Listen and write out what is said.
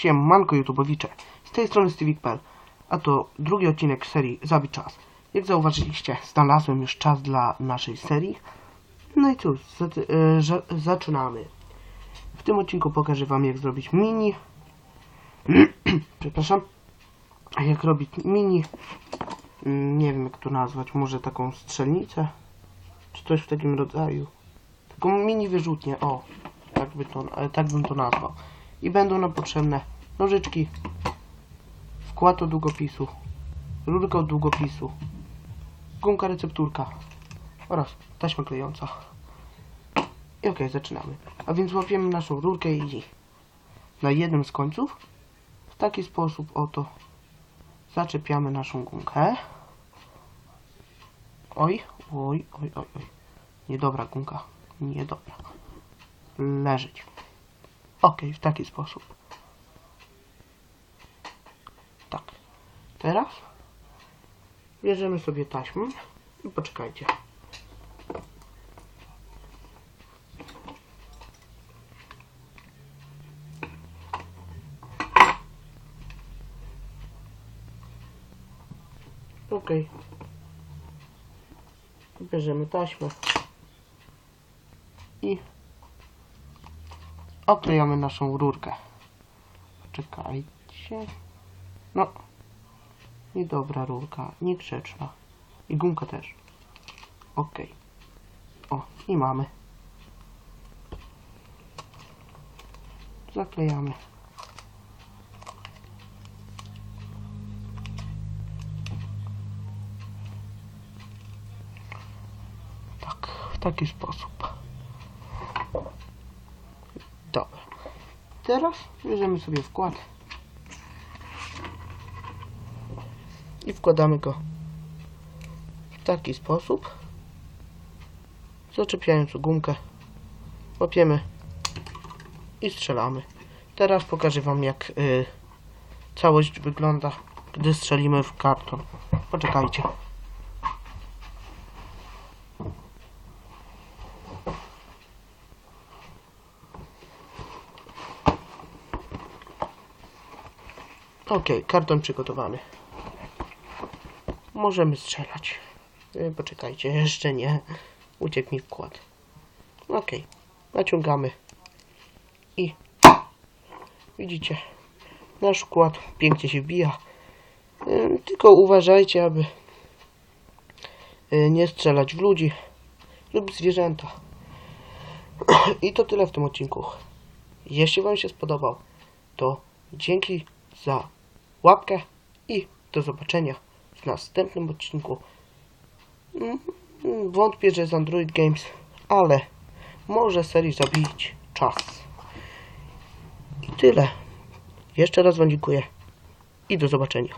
Siemanko YouTubeowicze, z tej strony Stevik.pl, a to drugi odcinek serii Zabij Czas. Jak zauważyliście, znalazłem już czas dla naszej serii. No i cóż, e, zaczynamy. W tym odcinku pokażę wam jak zrobić mini... Przepraszam. Jak robić mini... mm, Nie wiem jak to nazwać, może taką strzelnicę? Czy coś w takim rodzaju. Taką mini wyrzutnię, o. Tak, by to, e, tak bym to nazwał. I będą nam potrzebne nożyczki, wkład od długopisu, rurka od długopisu, gumka recepturka oraz taśma klejąca. I okej, zaczynamy. A więc łapiemy naszą rurkę i na jednym z końców w taki sposób oto zaczepiamy naszą gumkę. Oj, oj, oj, oj, oj. Niedobra gumka. Niedobra. Leżeć. Ok, w taki sposób. Tak. Teraz bierzemy sobie taśmę i poczekajcie. Ok. Bierzemy taśmę i oklejamy naszą rurkę. Czekajcie. No. Niedobra rurka, niegrzeczna. I gumka też. Ok. O, i mamy. Zaklejamy. Tak, w taki sposób. Dobra. Teraz bierzemy sobie wkład i wkładamy go w taki sposób, zaczepiając gumkę, łapiemy i strzelamy. Teraz pokażę Wam jak y, całość wygląda, gdy strzelimy w karton. Poczekajcie. Ok, karton przygotowany. Możemy strzelać. E, Poczekajcie, jeszcze nie. Uciekł mi wkład. Ok, naciągamy. I widzicie, nasz wkład pięknie się wbija. E, Tylko uważajcie, aby e, nie strzelać w ludzi lub zwierzęta. I to tyle w tym odcinku. Jeśli Wam się spodobał, to dzięki za łapkę i do zobaczenia w następnym odcinku. Mm, Wątpię, że z Android Games, ale może serii zabić czas. I tyle. Jeszcze raz Wam dziękuję i do zobaczenia.